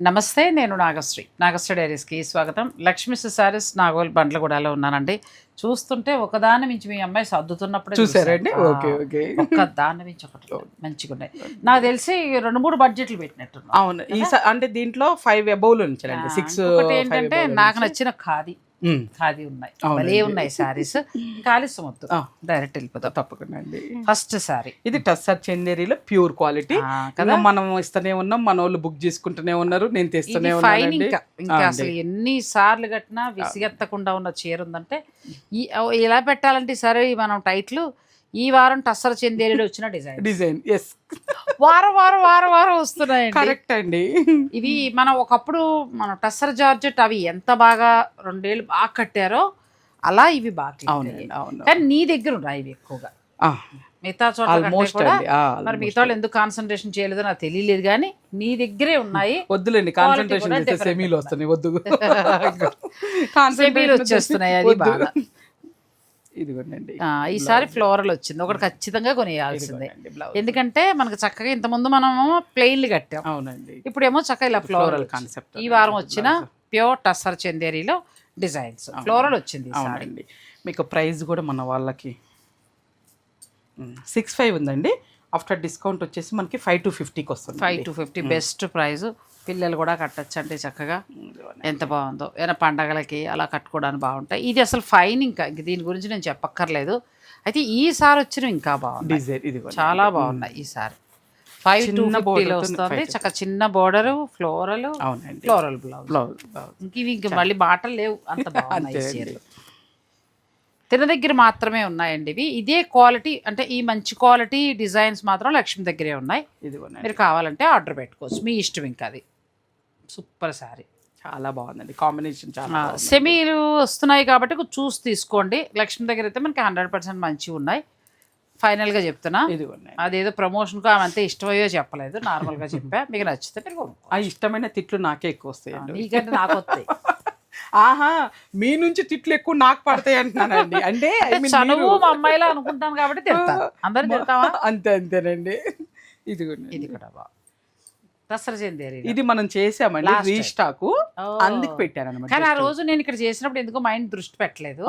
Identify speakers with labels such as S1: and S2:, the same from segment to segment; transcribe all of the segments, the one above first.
S1: నమస్తే నేను నాగశ్రీ. నాగశ్రీ డైరీస్కి స్వాగతం. లక్ష్మీ సారీస్ నాగోల్ బండ్లగూడలో ఉన్నానండి. చూస్తుంటే ఒకదాని మించి మీ అమ్మాయి సర్దుతున్నప్పుడే
S2: చూసారండి ఓకే ఓకే.
S1: ఒక్క దాని మించి ఒకటి మంచిగా ఉన్నాయి నాకు తెలిసి రెండు మూడు బడ్జెట్లు పెట్టినట్టున్నాను
S2: అవును. అంటే దీంట్లో ఫైవ్ అబౌవ్ ఉంచాలండి సిక్స్
S1: ఒకటి ఏంటంటే నాకు నచ్చిన ఖాదీ. ఖాదీ ఉన్నాయి. భలే ఉన్నాయి శారీస్. కాలిసం వద్దు. డైరెక్ట్ వెళ్ళిపోతాం.
S2: తప్పకుండా అండి.
S1: ఫస్ట్ శారీ.
S2: ఇది టస్సర్ చందేరిలో ప్యూర్ క్వాలిటీ.
S1: కదా?
S2: మనం ఇస్తూనే ఉన్నాం. మన వాళ్ళు బుక్ చేసుకుంటూనే ఉన్నారు. నేను తెస్తూనే
S1: ఫైన్
S2: ఉన్నానండి.
S1: ఇంకా. అసలు ఎన్ని సార్లు కట్టినా విసిగెత్తకుండా ఉన్న చీర ఉందంటే ఈ ఎలా పెట్టాలంటే సరే మనం టైట్లు ఈ వారం టస్సర్ చందేరిలో వచ్చిన డిజైన్
S2: డిజైన్ ఎస్
S1: వారం వారం వారం వారం వస్తున్నాయండి.
S2: కరెక్ట్ అండి.
S1: ఇవి మనం ఒకప్పుడు మన టస్సర్ జార్జెట్ అవి ఎంత బాగా రెండేళ్ళు బాగా కట్టారో అలా ఇవి బాగా.
S2: అవును.
S1: కానీ నీ దగ్గర ఉన్నాయి ఇవి ఎక్కువగా. మిగతా చోట్ల మరి మిగతా వాళ్ళు ఎందుకు కాన్సన్ట్రేషన్ చేయలేదో నాకు తెలియలేదు కానీ నీ దగ్గరే ఉన్నాయి.
S2: వద్దులేండి కాన్సన్ట్రేషన్ సెమీలు? వస్తున్నాయి వద్దు.
S1: సెమీలు వచ్చేస్తున్నాయి అది
S2: వద్దు.
S1: ఆ, ఈసారి ఫ్లోరల్ వచ్చింది. ఒకటి ఖచ్చితంగా కొనియాల్సిందే. ఎందుకంటే మనకు చక్కగా ఇంతకుముందు మనము ప్లెయిన్లు కట్టాం.
S2: అవునండి.
S1: ఇప్పుడేమో చక్కగా ఇలా ఫ్లోరల్
S2: కాన్సెప్ట్
S1: ఈ వారం వచ్చిన ప్యూర్ టస్సర్ చందేరిలో డిజైన్స్ ఫ్లోరల్ వచ్చింది
S2: అవునండి. మీకు ప్రైస్ కూడా మన వాళ్ళకి సిక్స్ ఫైవ్ ఉందండి. ఆఫ్టర్ డిస్కౌంట్ వచ్చేసి మనకి ఫైవ్ టు ఫిఫ్టీకి వస్తుంది
S1: five two fifty best price పిల్లలు కూడా కట్టచ్చు అంటే చక్కగా ఎంత బాగుందో. ఏదైనా పండగలకి అలా కట్టుకోవడానికి బాగుంటాయి. ఇది అసలు ఫైన్ ఇంకా. దీని గురించి నేను చెప్పక్కర్లేదు. అయితే ఈసారి వచ్చిన ఇంకా బాగుంది చాలా బాగున్నాయి ఈసారి ఫైవ్ టూ ఫిఫ్టీలో వస్తుంది. చక్కగా చిన్న బోర్డర్ ఫ్లోరల్
S2: అవునండి.
S1: ఫ్లోరల్ బ్లౌజ్ ఇవి ఇంక మళ్ళీ మాటలు లేవు. అంత బాగున్నాయి తిన దగ్గర మాత్రమే ఉన్నాయండి ఇవి. ఇదే క్వాలిటీ అంటే ఈ మంచి క్వాలిటీ డిజైన్స్ మాత్రం లక్ష్మి దగ్గరే ఉన్నాయి.
S2: ఇది
S1: మీరు కావాలంటే ఆర్డర్ పెట్టుకోవచ్చు. మీ ఇష్టం ఇంకా అది. సూపర్ శారీ.
S2: చాలా బాగుందండి. కాంబినేషన్ చాలా.
S1: సెమీలు వస్తున్నాయి కాబట్టి చూసి తీసుకోండి. లక్ష్మి దగ్గర అయితే మనకి హండ్రెడ్ పర్సెంట్ మంచిగా ఉన్నాయి. ఫైనల్గా చెప్తున్నా.
S2: ఇది ఉన్నాయి.
S1: అదేదో ప్రమోషన్కు ఆమె అంతే ఇష్టమయ్యో చెప్పలేదు. నార్మల్గా చెప్పా. మీకు నచ్చితే మీరు
S2: ఆ ఇష్టమైన తిట్లు నాకే ఎక్కువ వస్తాయండి
S1: నీకంటే నాకు వస్తాయి
S2: ఆహా మీ నుంచి తిట్లు ఎక్కువ నాకు పడతాయి అంటున్నానండి. అంటే
S1: చనువు మా అమ్మాయిలా అనుకుంటాను కాబట్టి తిడతాను అందరూ తిడతావా?
S2: అంతే అంతేనండి. ఇది కూడా
S1: ఇది కూడా బా చెందేరి
S2: ఇది మనం చేసామండి. రీస్టాక్. అందుకు పెట్టాను అనమాట
S1: కానీ ఆ రోజు నేను ఇక్కడ చేసినప్పుడు ఎందుకో మైండ్ దృష్టి పెట్టలేదు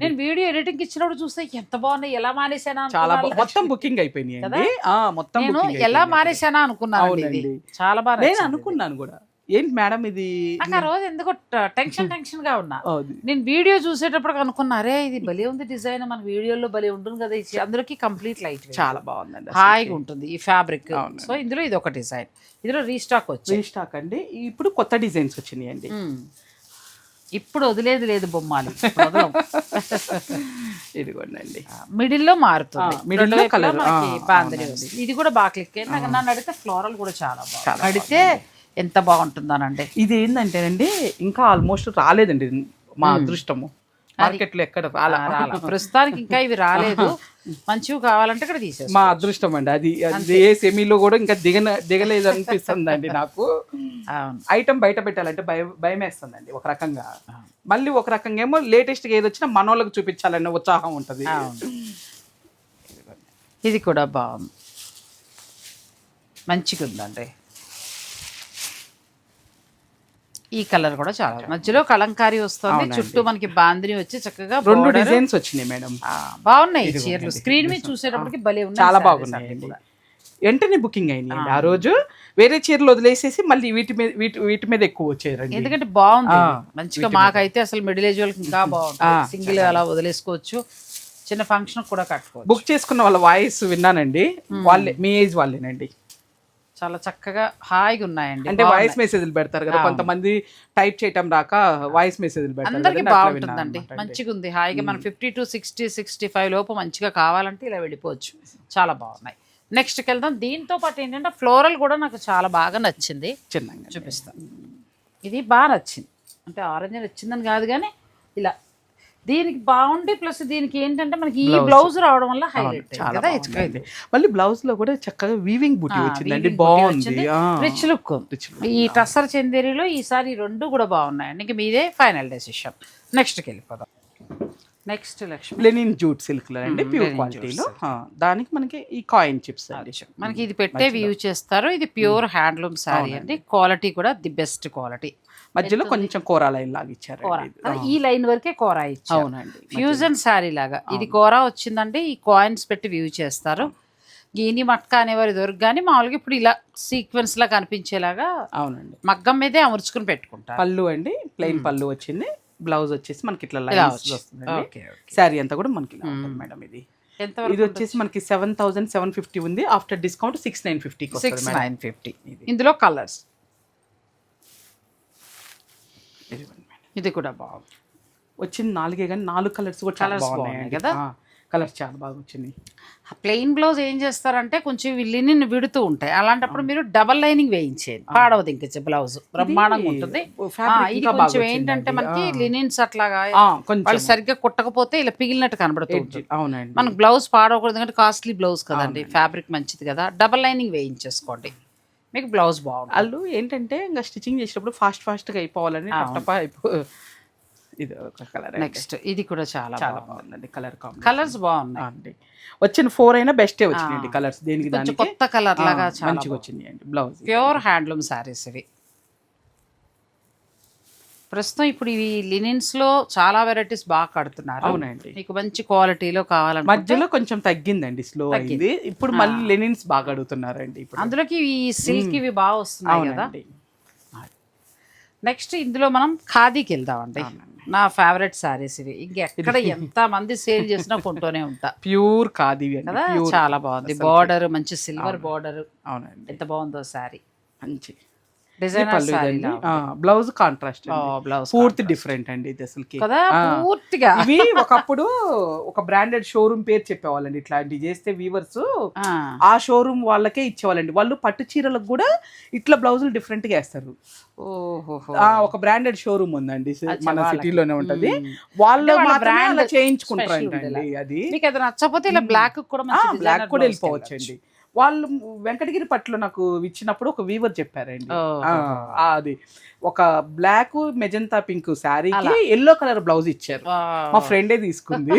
S1: నేను వీడియో ఎడిటింగ్ ఇచ్చినప్పుడు చూస్తే ఎంత బాగున్నాయి ఎలా మానేసానా
S2: చాలా మొత్తం బుకింగ్ అయిపోయినాయి మొత్తం
S1: నేను ఎలా. మానేసానా అనుకున్నాను. చాలా బాగా
S2: నేను. అనుకున్నాను కూడా ఏంటి మేడం ఇది
S1: నాకు ఆ రోజు ఎందుకో టెన్షన్ టెన్షన్గా ఉన్నా. నేను వీడియో చూసేటప్పుడు అనుకున్నా అరే ఇది భలే ఉంది డిజైన్ మన వీడియోలో భలే ఉంటుంది కదా ఇది అందరికి కంప్లీట్ లైట్
S2: చాలా బాగుందండి
S1: హాయిగా ఉంటుంది ఈ ఫ్యాబ్రిక్. సో ఇందులో ఇది ఒక డిజైన్. ఇందులో రీస్టాక్ వచ్చి
S2: రీస్టాక్ అండి. ఇప్పుడు కొత్త డిజైన్స్ వచ్చినాయి అండి
S1: ఇప్పుడు వదిలేదు లేదు బొమ్మాలి.
S2: ఇదిగోండి
S1: మిడిల్లో మారుతుంది.
S2: మిడిల్లో.
S1: వస్తుంది ఇది కూడా బాగా క్లిక్ అయింది నాకు నన్ను అడిగితే ఫ్లోరల్ కూడా చాలా బాగా అడిగితే ఎంత బాగుంటుందనండి.
S2: ఇది ఏంటంటేనండి ఇంకా ఆల్మోస్ట్ రాలేదండి మా అదృష్టము. మార్కెట్లో ఎక్కడ రాలా
S1: రాలా. ప్రస్తుతానికి ఇంకా ఇవి రాలేదు. మంచివి కావాలంటే ఇక్కడ తీసేస్తాం
S2: మా అదృష్టం అండి అది అది ఏ సెమీలో కూడా ఇంకా దిగన దిగలేదు అనిపిస్తుంది అండి నాకు ఐటమ్ బయట పెట్టాలంటే భయం భయం వేస్తుందండి ఒక రకంగా. మళ్ళీ ఒక రకంగా ఏమో లేటెస్ట్గా ఏది వచ్చినా మనోళ్ళకి చూపించాలన్న ఉత్సాహం ఉంటది.
S1: ఇది కూడా బాగుంది. మంచిగా ఉందండి ఈ కలర్ కూడా చాలా బాగుంది. మధ్యలో కలంకారీ వస్తుంది. చుట్టూ మనకి బాందిని వచ్చి చక్కగా
S2: రెండు. డిజైన్స్ వచ్చినాయి మేడం.
S1: బాగున్నాయి చీరలు. స్క్రీన్ మీద చూసేటప్పటికి భలే ఉన్నాయి
S2: చాలా
S1: కూడా.
S2: వెంటనే బుకింగ్ అయినాయండి. ఆ. రోజు వేరే చీరలు వదిలేసేసి మళ్ళీ వీటి మీద వీటి వీటి మీద ఎక్కువ వచ్చారండి
S1: ఎందుకంటే బాగుంది మంచిగా మాకైతే అసలు మిడిల్ ఏజ్ వాళ్ళకి ఇంకా
S2: ఆ,
S1: బాగుంటుంది. సింగిల్ అలా వదిలేసుకోవచ్చు. చిన్న ఫంక్షన్ కూడా కట్టుకోవచ్చు.
S2: బుక్ చేసుకున్న వాళ్ళ వాయిస్ విన్నానండి. వాళ్ళే మీ ఏజ్ వాళ్ళేనండి.
S1: చాలా చక్కగా హాయిగా ఉన్నాయండి.
S2: అంటే వాయిస్ మెసేజ్లు పెడతారు కదా కొంతమంది టైప్ చేయటం రాక వాయిస్ మెసేజ్లు పెడతారు
S1: అందరికి బాగుంటుందండి. మంచిగా ఉంది హాయిగా. మనం fifty two sixty sixty five లోపు మంచిగా కావాలంటే ఇలా వెళ్ళిపోవచ్చు. చాలా బాగున్నాయి. నెక్స్ట్కి వెళ్దాం. దీంతో పాటు ఏంటంటే ఫ్లోరల్ కూడా నాకు చాలా బాగా నచ్చింది.
S2: చిన్నగా
S1: చూపిస్తాను ఇది బాగా నచ్చింది. అంటే ఆరెంజ్ నచ్చిందని కాదు కానీ ఇలా దీనికి బాగుండి ప్లస్ దీనికి ఏంటంటే మనకి ఈ బ్లౌజ్ రావడం వల్ల హైలైట్
S2: చాలా
S1: కదా
S2: బాగుందండి. మళ్ళీ బ్లౌజ్లో కూడా చక్కగా వీవింగ్ బుట్టి వచ్చిందండి. బాగుంది.
S1: రిచ్ లుక్ ఈ టస్సర్ చందేరిలో ఈసారి రెండు కూడా బాగున్నాయండి. ఇంక మీదే ఫైనల్ డెసిషన్ నెక్స్ట్కి వెళ్ళిపోదాం. నెక్స్ట్ లక్ష్మి.
S2: లెనిన్ జూట్ సిల్క్లో అండి ప్యూర్
S1: linen
S2: క్వాలిటీలో దానికి మనకి ఈ కాయిన్ చిప్స్ అండి.
S1: మనకి ఇది పెట్టే వ్యూ చేస్తారు. ఇది ప్యూర్ హ్యాండ్లూమ్ శారీ అండి. క్వాలిటీ కూడా ది బెస్ట్ క్వాలిటీ
S2: మధ్యలో కొంచెం కోరా లైన్ లాగా ఇచ్చారు
S1: ఈ లైన్ వరకే కోరా ఇచ్చారు.
S2: అవునండి
S1: ఫ్యూజన్ శారీ లాగా. ఇది కోరా వచ్చిందంటే ఈ కాయిన్స్ పెట్టి వ్యూ చేస్తారు. గీని మట్క అనేవారు దొరికి కానీ మామూలుగా ఇప్పుడు ఇలా సీక్వెన్స్ లా కనిపించేలాగా
S2: అవునండి.
S1: మగ్గం మీదే అమర్చుకుని పెట్టుకుంటారు.
S2: పళ్ళు అండి ప్లెయిన్ పళ్ళు వచ్చింది బ్లౌజ్ వచ్చేసి మనకి ఇట్లా
S1: ఓకే
S2: శారీ అంతా కూడా మనకి మేడం ఇది.
S1: ఎంత
S2: ఇది వచ్చేసి మనకి సెవెన్ థౌసండ్ సెవెన్ ఫిఫ్టీ ఉంది. ఆఫ్టర్ డిస్కౌంట్ సిక్స్ నైన్ ఫిఫ్టీకి
S1: సిక్స్ నైన్ ఫిఫ్టీ. ఇందులో కలర్స్. ఇది కూడా బాగుంది.
S2: వచ్చింది నాలుగే కానీ నాలుగు కలర్స్ కూడా చాలా బాగున్నాయి
S1: కదా?
S2: కలర్స్ చాలా బాగా వచ్చింది.
S1: ప్లెయిన్ బ్లౌజ్ ఏం చేస్తారంటే కొంచెం లినిన్ విడుతూ ఉంటాయి. అలాంటప్పుడు మీరు డబల్ లైనింగ్ వేయించేయండి. పాడవదు ఇంక బ్లౌజ్. బ్రహ్మాండంగా ఉంటుంది. ఇది కొంచెం. ఏంటంటే మనకి. లినిన్స్ అట్లాగా వాళ్ళు సరిగ్గా కుట్టకపోతే ఇలా పిగిలినట్టు కనబడుతూ ఉంటుంది.
S2: అవునండి.
S1: మనకు బ్లౌజ్ పాడవకూడదు ఎందుకంటే కాస్ట్లీ బ్లౌజ్ కదండి. ఫ్యాబ్రిక్ మంచిది కదా. డబల్ లైనింగ్ వేయించేసుకోండి. మీకు బ్లౌజ్ బాగుంటుంది.
S2: వాళ్ళు ఏంటంటే ఇంకా స్టిచ్చింగ్ చేసేటప్పుడు ఫాస్ట్ ఫాస్ట్గా అయిపోవాలని అయిపో ఇది ఒక కలర్
S1: నెక్స్ట్ ఇది కూడా చాలా
S2: చాలా
S1: బాగుంది
S2: బాగుందండి కలర్ కాంబినేషన్
S1: కలర్స్ బాగున్నాయి.
S2: అండి వచ్చిన ఫోర్ అయినా బెస్టే వచ్చినాయండి కలర్స్ దేనికి
S1: కొత్త కలర్ లాగా
S2: మంచిగా వచ్చింది అండి బ్లౌజ్
S1: ప్యూర్ హ్యాండ్లూమ్ శారీస్ ఇవి. ప్రస్తుతం ఇప్పుడు ఇవి లినిన్స్లో చాలా వెరైటీస్ బాగా కడుతున్నారు.
S2: అవునండి.
S1: మీకు మంచి క్వాలిటీలో కావాలంటే
S2: మధ్యలో కొంచెం తగ్గిందండి స్లో అయింది. ఇప్పుడు మళ్ళీ లెనిన్స్ బాగా అడుగుతున్నారండి ఇప్పుడు.
S1: అందులోకి ఈ సిల్క్ ఇవి బాగా వస్తున్నాయి కదా. నెక్స్ట్ ఇందులో మనం ఖాదీకి వెళ్దామండి. నా ఫేవరెట్ శారీస్ ఇవి. ఇంకెక్కడ ఎంత మంది సేల్ చేసినా కొంటూనే ఉంటా.
S2: ప్యూర్ అండి
S1: కదా చాలా బాగుంది. బార్డర్ మంచి సిల్వర్ బార్డర్.
S2: అవునండి.
S1: ఎంత బాగుందో శారీ
S2: మంచి. పళ్ళు
S1: శారీ
S2: ఇదండి. బ్లౌజ్ కాంట్రాస్ట్
S1: బ్లౌజ్
S2: పూర్తి డిఫరెంట్ అండి ఇది అసలుకి.
S1: కదా? పూర్తిగా.
S2: ఇవి ఒకప్పుడు ఒక బ్రాండెడ్ షోరూమ్ పేరు చెప్పేవాళ్ళండి ఇట్లాంటివి చేస్తే వీవర్స్
S1: ఆ,
S2: షోరూమ్ వాళ్ళకే ఇచ్చేవాళ్ళండి. వాళ్ళు పట్టు చీరలకు కూడా ఇట్లా బ్లౌజులు డిఫరెంట్గా వేస్తారు. ఒక బ్రాండెడ్ షోరూమ్ ఉందండి మన. సిటీలోనే ఉంటది. వాళ్ళు అలా చేయించుకుంటారు అది.
S1: మీకు అది నచ్చకపోతే ఇలా బ్లాక్ కూడా
S2: బ్లాక్ కూడా
S1: blouse
S2: వెళ్ళిపోవచ్చు
S1: కి
S2: అండి వాళ్ళు వెంకటగిరి పట్టులో నాకు ఇచ్చినప్పుడు ఒక వీవర్ చెప్పారండి. అది. ఒక బ్లాక్ మెజంతా పింక్ శారీకి ఎల్లో కలర్ బ్లౌజ్ ఇచ్చారు. మా ఫ్రెండే తీసుకుంది.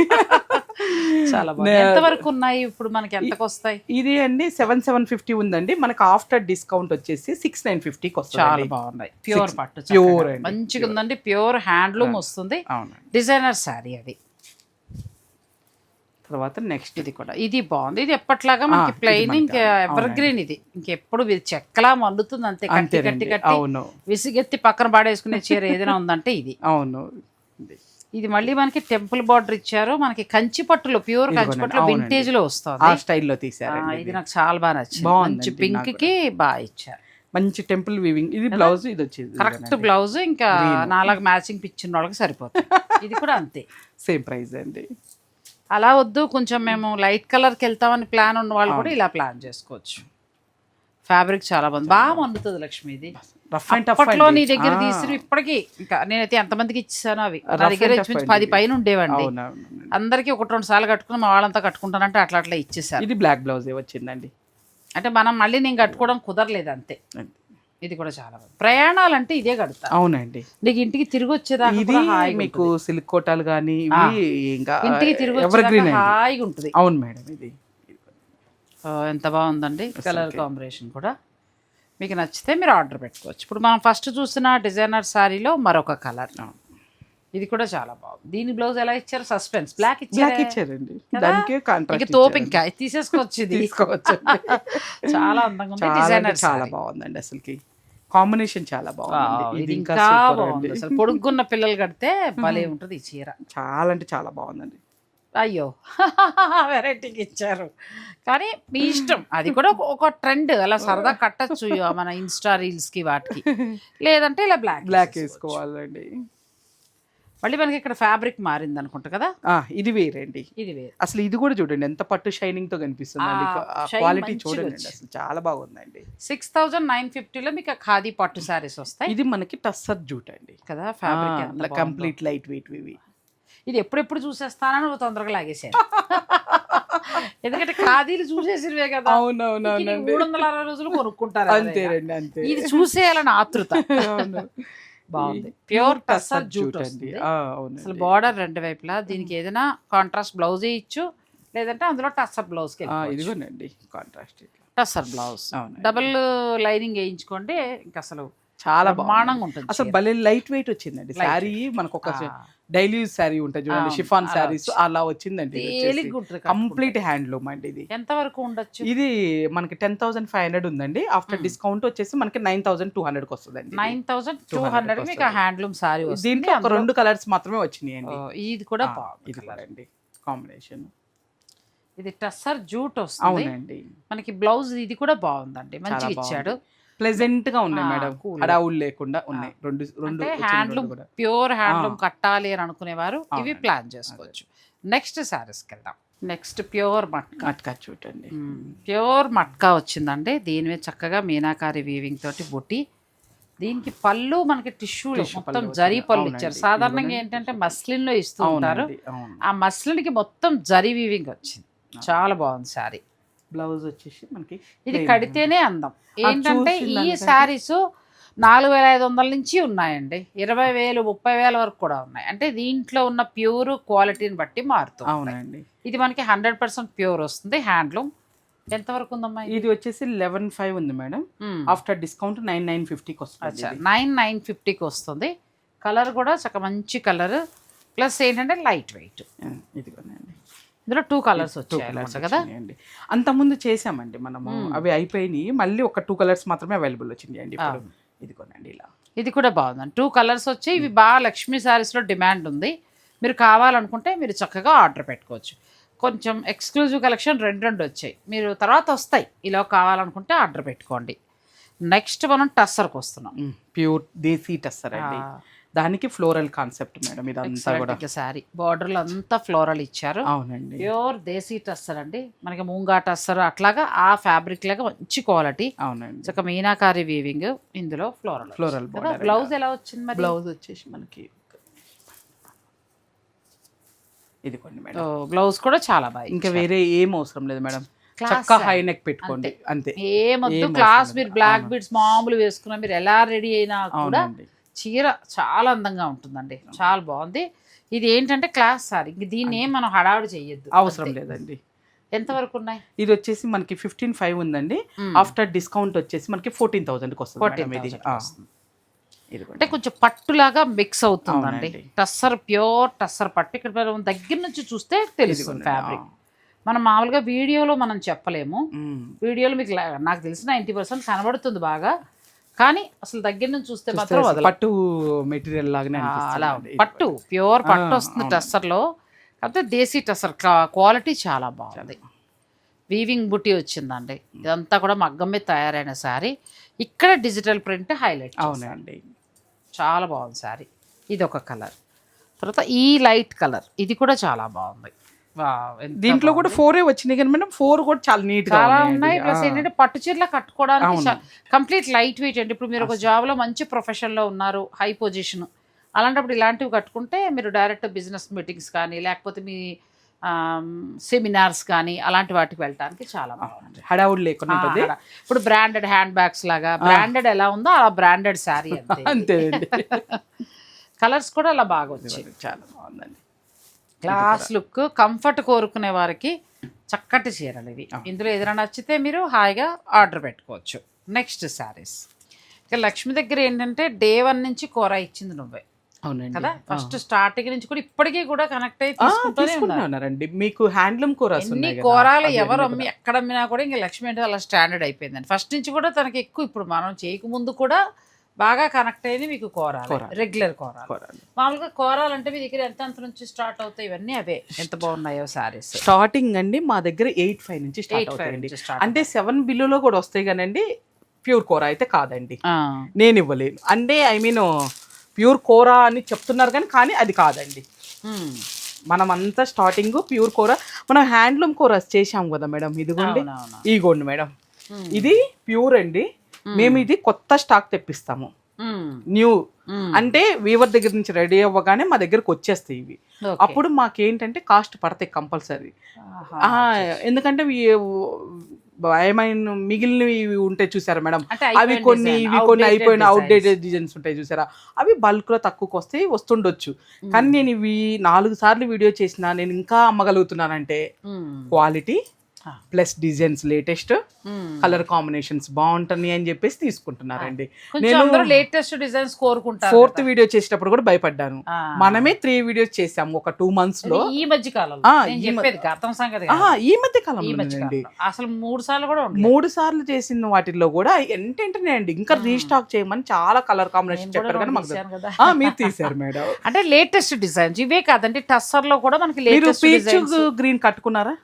S1: చాలా బాగుంది. ఎంత వరకు ఉన్నాయి? ఇప్పుడు మనకి ఎంతకు వస్తాయి?
S2: ఇది అండి సెవెన్ సెవెన్ ఫిఫ్టీ ఉందండి. మనకి ఆఫ్టర్ డిస్కౌంట్ వచ్చేసి సిక్స్ నైన్ ఫిఫ్టీకి
S1: చాలా
S2: వస్తుంది
S1: బాగున్నాయి. ప్యూర్ పట్టు.
S2: అండి,
S1: మంచిగా ఉందండి ప్యూర్ హ్యాండ్లూమ్ వస్తుంది. డిజైనర్ శారీ అది.
S2: తర్వాత నెక్స్ట్
S1: ఇది కూడా. ఇది బాగుంది. ఇది ఎప్పట్లాగా మనకి ప్లెయిన్ ఇంకా ఎవర్ గ్రీన్ ఇది. ఇంకెప్పుడు ఇది చెక్కలా మల్లుతుంది అంతే కట్టి కట్టి కట్టి
S2: అవును.
S1: విసిగెత్తి పక్కన పాడేసుకునే చీర ఏదైనా ఉందంటే ఇది.
S2: అవును.
S1: ఇది మళ్ళీ మనకి టెంపుల్ బార్డర్ ఇచ్చారు. మనకి కంచి పట్టులో ప్యూర్ కంచి పట్టులో. వింటేజ్లో
S2: ఆ
S1: వస్తుంది
S2: స్టైల్లో
S1: ఆ,
S2: తీసారండి
S1: ఇది. నాకు చాలా బాగా నచ్చింది. మంచి పింక్కి బాగా ఇచ్చారు.
S2: మంచి టెంపుల్ వీవింగ్ ఇది బ్లౌజ్ ఇది వచ్చేది
S1: కరెక్ట్ బ్లౌజ్ ఇంకా నాలుగు మ్యాచింగ్ పిచ్చిన వాళ్ళకి సరిపోతుంది. ఇది కూడా అంతే.
S2: సేమ్ ప్రైస్ అండి.
S1: అలా వద్దు కొంచెం మేము లైట్ కలర్కి వెళ్తామని ప్లాన్ ఉన్న వాళ్ళు కూడా ఇలా ప్లాన్ చేసుకోవచ్చు. ఫ్యాబ్రిక్ చాలా బాగుంది. బాగా మండుతుంది లక్ష్మి ఇది. అప్పట్లో నీ దగ్గర తీసి ఇప్పటికీ ఇంకా నేనైతే ఎంతమందికి ఇచ్చాను అవి. నా దగ్గర పది పైన ఉండేవండి. అందరికీ ఒకటి రెండు సార్లు కట్టుకుని మా వాళ్ళంతా కట్టుకుంటానంటే అట్లా అట్లా ఇచ్చేసారు.
S2: ఇది బ్లాక్ బ్లౌజ్ వచ్చిందండి.
S1: అంటే మనం మళ్ళీ నేను కట్టుకోవడం కుదరలేదు అంతే. ఇది కూడా చాలా బాగుంది. ప్రయాణాలు అంటే ఇదే కడతా.
S2: అవునండి.
S1: నీకు ఇంటికి తిరిగి వచ్చేదాకా
S2: ఇది మీకు సిల్క్ కోటాలు కానీ ఇంకా
S1: ఇంటికి తిరిగి వచ్చేదాకా హాయిగా ఉంటుంది.
S2: అవును మేడం ఇది.
S1: ఎంత బాగుందండి. కలర్ కాంబినేషన్ కూడా. మీకు నచ్చితే మీరు ఆర్డర్ పెట్టుకోవచ్చు. ఇప్పుడు మనం ఫస్ట్ చూసిన డిజైనర్ శారీలో మరొక కలర్. ఇది కూడా చాలా బాగుంది. దీని బ్లౌజ్ ఎలా ఇచ్చారు? సస్పెన్స్. బ్లాక్
S2: బ్లాక్
S1: ఇచ్చారు
S2: ఇచ్చారండి. దానికే కాంట్రాక్ట్
S1: తోపు ఇంకా తీసేసుకోవచ్చు
S2: తీసుకోవచ్చు.
S1: చాలా అందంగా ఉంది డిజైనర్
S2: చాలా బాగుందండి అసలుకి. కాంబినేషన్ చాలా బాగుంది
S1: ఇది ఇంకా బాగుంది. అసలు పొడుగున్న పిల్లలు కడితే భలే ఉంటుంది ఈ చీర.
S2: చాలా అంటే చాలా బాగుందండి.
S1: అయ్యో. వెరైటీకి ఇచ్చారు. కానీ మీ ఇష్టం. అది కూడా ఒక- ఒక ట్రెండ్ అలా సరదా కట్టచ్చు మన ఇన్స్టా రీల్స్కి వాటికి. లేదంటే ఇలా బ్లాక్
S2: బ్లాక్ వేసుకోవాలండి.
S1: మళ్ళీ మనకి ఇక్కడ ఫ్యాబ్రిక్ మారింది అనుకుంటా కదా?
S2: ఇది వేరండి.
S1: ఇది వేరు.
S2: అసలు ఇది కూడా చూడండి ఎంత పట్టు షైనింగ్తో కనిపిస్తుంది. క్వాలిటీ చూడండి. అసలు చాలా బాగుందండి.
S1: సిక్స్ థౌజండ్ నైన్ ఫిఫ్టీలో మీకు ఖాదీ పట్టు శారీస్ వస్తాయి.
S2: ఇది మనకి టస్సర్ జూట్ అండి.
S1: కదా ఫ్యాబ్రిక్
S2: కంప్లీట్ లైట్ వెయిట్ ఇవి.
S1: ఇది ఎప్పుడెప్పుడు చూసేస్తానని నువ్వు తొందరగా లాగేసాను ఎందుకంటే ఖాదీలు చూసేసినవే కదా.
S2: అవునవునవునండి.
S1: మూడు వందల అరవై రోజులు కొనుక్కుంటారు.
S2: అంతేనండి అంతే.
S1: ఇది చూసేయాలని ఆతృత.
S2: అవును.
S1: బాగుంది. ప్యూర్ టస్సర్ జూట్
S2: అండి.
S1: అసలు బార్డర్ రెండు వైపులా. దీనికి ఏదైనా కాంట్రాస్ట్ బ్లౌజ్ ఇచ్చు లేదంటే అందులో టస్సర్ బ్లౌజ్
S2: ఇదిగోనండి contrast
S1: tussar blouse. Double lining వేయించుకోండి ఇంకా అసలు
S2: చాలా
S1: బ్రహ్మాండంగా ఉంటుంది
S2: అసలు. భలే లైట్ వెయిట్ వచ్చిందండి శారీ మనకు ఒక. డైలీ యూజ్ శారీ ఉంటుంది చూడండి షిఫాన్ శారీస్ అలా వచ్చిందండి కంప్లీట్ హ్యాండ్లూమ్ అండి ఇది.
S1: ఎంత వరకు ఉండొచ్చు?
S2: ఇది మనకి టెన్ థౌసండ్ ఫైవ్ హండ్రెడ్ ఉందండి. ఆఫ్టర్ డిస్కౌంట్ వచ్చేసి మనకి నైన్ థౌసండ్ టూ హండ్రెడ్ వస్తుందండి
S1: nine thousand two
S2: 200
S1: hundred handloom sari వస్తుంది.
S2: దీంట్లో ఒక రెండు కలర్స్ మాత్రమే వచ్చినాయండి.
S1: ఓ, ఇది కూడా
S2: ఇది అండి కాంబినేషన్.
S1: ఇది టస్సర్ జూట్ వస్తుంది.
S2: అవునండి.
S1: మనకి బ్లౌజ్ ఇది కూడా బాగుందండి. మంచిగా ఇచ్చాడు.
S2: ప్లెజెంట్గా ఉన్నాయి మేడం. హడావులు లేకుండా ఉన్నాయి. రెండు రెండు
S1: హ్యాండ్లూమ్ ప్యూర్ హ్యాండ్లూమ్ కట్టాలి అని అనుకునేవారు. ఇవి. ప్లాన్ చేసుకోవచ్చు. నెక్స్ట్ శారీస్కి వెళ్దాం. Next pure matka.
S2: మట్కా చూడండి.
S1: ప్యూర్ మట్కా వచ్చిందండి. దీని మీద చక్కగా మీనాకారి వీవింగ్ తోటి బుట్టి. దీనికి పళ్ళు మనకి టిష్యూ మొత్తం జరీ. పళ్ళు. ఇచ్చారు. సాధారణంగా. ఏంటంటే మస్లిన్లో ఇస్తూ ఉంటారు. ఆ మస్లిన్కి మొత్తం జరీ వీవింగ్ వచ్చింది. చాలా బాగుంది శారీ.
S2: బ్లౌజ్ వచ్చేసి మనకి
S1: ఇది. కడితేనే అందం. ఏంటంటే ఈ శారీస్ నాలుగు వేల ఐదు వందల నుంచి ఉన్నాయండి. ఇరవై వేలు ముప్పై వేల వరకు కూడా ఉన్నాయి. అంటే దీంట్లో ఉన్న ప్యూర్ క్వాలిటీని బట్టి మారుతుంది
S2: అవునండి.
S1: ఇది మనకి హండ్రెడ్ పర్సెంట్ ప్యూర్ వస్తుంది. హ్యాండ్లూమ్ ఎంతవరకు ఉందమ్మా ఇది?
S2: వచ్చేసి లెవెన్ ఫైవ్ ఉంది madam. After discount nine nine ఫిఫ్టీకి వస్తుంది.
S1: నైన్ నైన్ ఫిఫ్టీకి వస్తుంది. కలర్ కూడా చక్క మంచి కలర్. ప్లస్ ఏంటంటే లైట్ వెయిట్.
S2: ఇదిగోనండి.
S1: ఇందులో టూ కలర్స్ వచ్చాయి కదా?
S2: అంతకుముందు చేసామండి మనము. అవి అయిపోయినాయి. మళ్ళీ ఒక టూ కలర్స్ మాత్రమే అవైలబుల్ వచ్చినాయండి ఇప్పుడు. ఇదిగోనండి ఇలా.
S1: ఇది కూడా బాగుందండి. టూ కలర్స్ వచ్చి ఇవి బాగా లక్ష్మీ శారీస్లో డిమాండ్ ఉంది. మీరు కావాలనుకుంటే మీరు చక్కగా ఆర్డర్ పెట్టుకోవచ్చు. కొంచెం ఎక్స్క్లూజివ్ కలెక్షన్ రెండు రెండు వచ్చాయి. మీరు తర్వాత వస్తాయి. ఇలా కావాలనుకుంటే ఆర్డర్ పెట్టుకోండి. నెక్స్ట్ మనం టస్సర్కి వస్తున్నాం.
S2: ప్యూర్ దేశీ టస్సర్ అండి. దానికి ఫ్లోరల్ కాన్సెప్ట్ మేడం ఇదంతా కూడా.
S1: శారీ. బార్డర్లు అంతా ఫ్లోరల్ ఇచ్చారు.
S2: అవునండి.
S1: ప్యూర్ దేశీ టస్సర్ అండి. మనకి మూంగా టస్సర్ అట్లాగా ఆ ఫ్యాబ్రిక్ లాగా మంచి క్వాలిటీ
S2: అవునండి.
S1: చక్క మీనాకారి వీవింగ్ ఇందులో ఫ్లోరల్
S2: ఫ్లోరల్
S1: బ్లౌజ్ ఎలా వచ్చింది మరి?
S2: బ్లౌజ్ వచ్చేసి మనకి ఇదిగోండి మేడం.
S1: బ్లౌజ్ కూడా చాలా బాగా
S2: ఇంకా వేరే ఏం అవసరం లేదు మేడం. చక్క? హై నెక్ పెట్టుకోండి. అంతే.
S1: ఏమొద్దు
S2: ఏం
S1: క్లాస్ మీరు. బ్లాక్. బీడ్స్ మామూలు వేసుకున్నా మీరు ఎలా రెడీ అయినా కూడా
S2: అవునండి.
S1: చీర చాలా అందంగా ఉంటుందండి. చాలా బాగుంది. ఇది ఏంటంటే క్లాస్ సారీ. ఇంక దీన్ని ఏం మనం హడావుడి చెయ్యొద్దు
S2: అవసరం లేదండి.
S1: ఎంతవరకు ఉన్నాయి?
S2: ఇది వచ్చేసి మనకి ఫిఫ్టీన్ ఫైవ్ ఉందండి. ఆఫ్టర్ డిస్కౌంట్ వచ్చేసి మనకి ఫోర్టీన్ థౌసండ్కి వస్తుంది
S1: ఫోర్టీన్
S2: ఇది.
S1: అంటే కొంచెం పట్టులాగా మిక్స్ అవుతుందండి. టస్సర్ ప్యూర్ టస్సర్ పట్టు. ఇక్కడ మనం దగ్గర నుంచి చూస్తే తెలుస్తుంది
S2: ఇదిగోండి,
S1: ఫ్యాబ్రిక్. మనం మామూలుగా వీడియోలో మనం చెప్పలేము. వీడియోలో మీకు నాకు తెలిసి నైంటీ పర్సెంట్ కనబడుతుంది బాగా. కానీ అసలు దగ్గర నుంచి చూస్తే మాత్రం
S2: పట్టు మెటీరియల్ లాగానే
S1: అలా. పట్టు ప్యూర్ పట్టు వస్తుంది. టస్సర్లో కాకపోతే దేశీ టస్సర్ క్వాలిటీ చాలా బాగుంది. వీవింగ్ బుట్టి వచ్చిందండి. ఇదంతా కూడా మగ్గం మీద తయారైన శారీ. ఇక్కడ డిజిటల్ ప్రింట్ హైలైట్
S2: అవునండి.
S1: చాలా బాగుంది శారీ. ఇది ఒక కలర్. తర్వాత ఈ లైట్ కలర్. ఇది కూడా చాలా బాగుంది.
S2: దీంట్లో కూడా ఫోర్ వచ్చినాయి కానీ మేడం ఫోర్ కూడా చాలా నీట్
S1: చాలా. ఉన్నాయి. ప్లస్. ఏంటంటే పట్టు చీరలు కట్టుకోవడానికి. కంప్లీట్ లైట్ వెయిట్ అండి. ఇప్పుడు మీరు ఒక జాబ్లో మంచి ప్రొఫెషన్లో ఉన్నారు హై పొజిషన్ అలాంటప్పుడు ఇలాంటివి కట్టుకుంటే మీరు డైరెక్ట్ బిజినెస్ మీటింగ్స్ కానీ లేకపోతే మీ సెమినార్స్ కానీ అలాంటి వాటికి వెళ్ళడానికి చాలా బాగుంది.
S2: హడావుడి లేకుండా ఉంటుంది.
S1: ఇప్పుడు బ్రాండెడ్ హ్యాండ్ బ్యాగ్స్ లాగా బ్రాండెడ్ ఎలా ఉందో అలా బ్రాండెడ్ శారీ అంతే. కలర్స్ కూడా అలా బాగా వచ్చాయి.
S2: చాలా బాగుందండి.
S1: క్లాస్ లుక్ కంఫర్ట్ కోరుకునే వారికి చక్కటి చీరలు ఇవి. ఇందులో ఏదైనా నచ్చితే మీరు హాయిగా ఆర్డర్ పెట్టుకోవచ్చు. నెక్స్ట్ శారీస్. ఇక లక్ష్మి దగ్గర ఏంటంటే డే వన్ నుంచి కూర ఇచ్చింది నువ్వే.
S2: అవునండి.
S1: కదా? ఫస్ట్ స్టార్టింగ్ నుంచి కూడా ఇప్పటికీ కూడా కనెక్ట్ అయ్యి తీసుకుంటూనే
S2: మీకు హ్యాండ్లూమ్ కూరస్
S1: ఎన్ని కూరలు ఎవరు అమ్మి ఎక్కడ అమ్మినా కూడా ఇంకా లక్ష్మి అంటే అలా స్టాండర్డ్ అయిపోయిందండి. ఫస్ట్ నుంచి కూడా తనకి ఎక్కువ ఇప్పుడు మనం చేయక ముందు కూడా బాగా కనెక్ట్ అయింది మీకు కూరాలు. రెగ్యులర్ కూరాలు. మామూలుగా కూరాలు అంటే మీ దగ్గర ఎంత అంత నుంచి స్టార్ట్ అవుతాయి? ఇవన్నీ అవే. ఎంత బాగున్నాయో సారీస్
S2: స్టార్టింగ్ అండి మా దగ్గర ఎయిట్ ఫైవ్ నుంచి స్టార్ట్ అవుతాయండి. అంటే సెవెన్ బిలోలో కూడా వస్తాయి కానండి ప్యూర్ కూర అయితే కాదండి. నేను ఇవ్వలేను. అంటే ఐ మీన్ ప్యూర్ కూర అని చెప్తున్నారు కానీ కానీ అది కాదండి. మనం అంతా స్టార్టింగ్ ప్యూర్ కూర మనం హ్యాండ్లూమ్ కూర చేసాం కదా మేడం ఇదిగోండి. ఇగోండి మేడం. ఇది ప్యూర్ అండి. మేము. ఇది కొత్త స్టాక్ తెప్పిస్తాము. న్యూ అంటే వీవర్ దగ్గర నుంచి రెడీ అవ్వగానే మా దగ్గరకు వచ్చేస్తాయి ఇవి. అప్పుడు మాకేంటంటే కాస్ట్ పడతాయి కంపల్సరీ. ఎందుకంటే ఏమైనా మిగిలినవి ఇవి ఉంటాయి చూసారా మేడం? అవి కొన్ని ఇవి కొన్ని అయిపోయిన. అవుట్డేటెడ్ డిజైన్స్ ఉంటాయి చూసారా? అవి బల్క్లో తక్కువకి వస్తే వస్తుండొచ్చు. కానీ నేను ఇవి నాలుగు సార్లు వీడియో చేసిన నేను ఇంకా అమ్మగలుగుతున్నానంటే
S1: మ్మ్.
S2: Quality. Plus designs latest. Colour combinations బాగుంటున్నాయి అని చెప్పేసి తీసుకుంటున్నారండి.
S1: కొంచెం అందరూ లేటెస్ట్ డిజైన్స్ కోరుకుంటారు
S2: ఫోర్త్ వీడియో చేసేటప్పుడు కూడా భయపడ్డాను.
S1: ఆ.
S2: మనమే త్రీ వీడియోస్ చేసాము ఒక టూ
S1: మంత్స్లో. ఈ మధ్య కాలంలో. నేను
S2: ఈ
S1: గతం సంగతి
S2: మధ్య కాలంలో.
S1: అసలు మూడు సార్లు కూడా.
S2: మూడు సార్లు చేసిన వాటిల్లో కూడా ఏంటంటే అండి. ఇంకా రీస్టాక్ చేయమని చాలా కలర్ కాంబినేషన్
S1: నేను
S2: చెప్పారు కానీ మాకు మీరు తీశారు మేడం.
S1: అంటే లేటెస్ట్ డిజైన్స్ ఇవే కాదండి టస్సర్లో కూడా మనకి లేటెస్ట్
S2: గ్రీన్ కట్టుకున్నారా?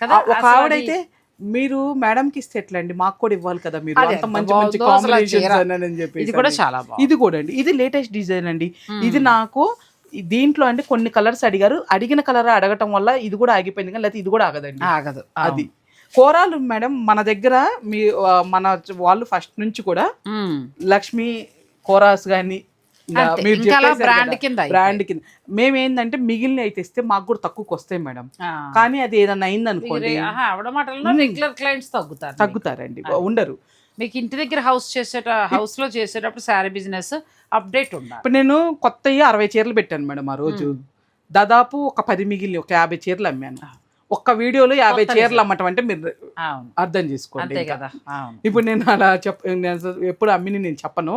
S1: కదా?
S2: ఒక
S1: అసలు
S2: ఆవిడ
S1: అది-
S2: అయితే మీరు మేడం కి ఇస్తే ఎట్లా అండి మాకు కూడా ఇవ్వాలి కదా మీరు. అంత మంచి మంచి కాంబినేషన్స్. అని చెప్పి
S1: ఇది కూడా చాలా బాగుంది
S2: ఇది కూడా అండి. ఇది లేటెస్ట్ డిజైన్ అండి. ఇది నాకు దీంట్లో అంటే కొన్ని కలర్స్ అడిగారు. అడిగిన కలర్ అడగటం వల్ల ఇది కూడా ఆగిపోయింది కానీ లేకపోతే ఇది కూడా ఆగదండి.
S1: ఆగదు.
S2: అది. కోరాలు మేడం మన దగ్గర మీ మన వాళ్ళు ఫస్ట్ నుంచి కూడా. లక్ష్మి కోరాస్ కానీ
S1: brand కింద.
S2: బ్రాండ్ కింద. మేము ఏంటంటే మిగిలిన అయితే ఇస్తే మాకు కూడా తక్కువకి వస్తాయి మేడం. కానీ అది ఏదన్నా అయింది అనుకోండి
S1: రెగ్యులర్ క్లయింట్స్ తగ్గుతారు
S2: తగ్గుతారండి ఉండరు.
S1: మీకు ఇంటి దగ్గర హౌస్ చేసేట హౌస్లో చేసేటప్పుడు శారీ బిజినెస్ అప్డేట్ ఉండాలి.
S2: ఇప్పుడు నేను కొత్తవి అరవై చీరలు పెట్టాను మేడం ఆ రోజు. దాదాపు ఒక పది మిగిలిన ఒక యాభై చీరలు అమ్మాను. ఒక్క వీడియోలో యాభై చీరలు అమ్మటం అంటే మీరు అర్థం చేసుకోండి.
S1: కదా.
S2: ఇప్పుడు నేను అలా చెప్ నేను ఎప్పుడు అమ్మిని నేను చెప్పను.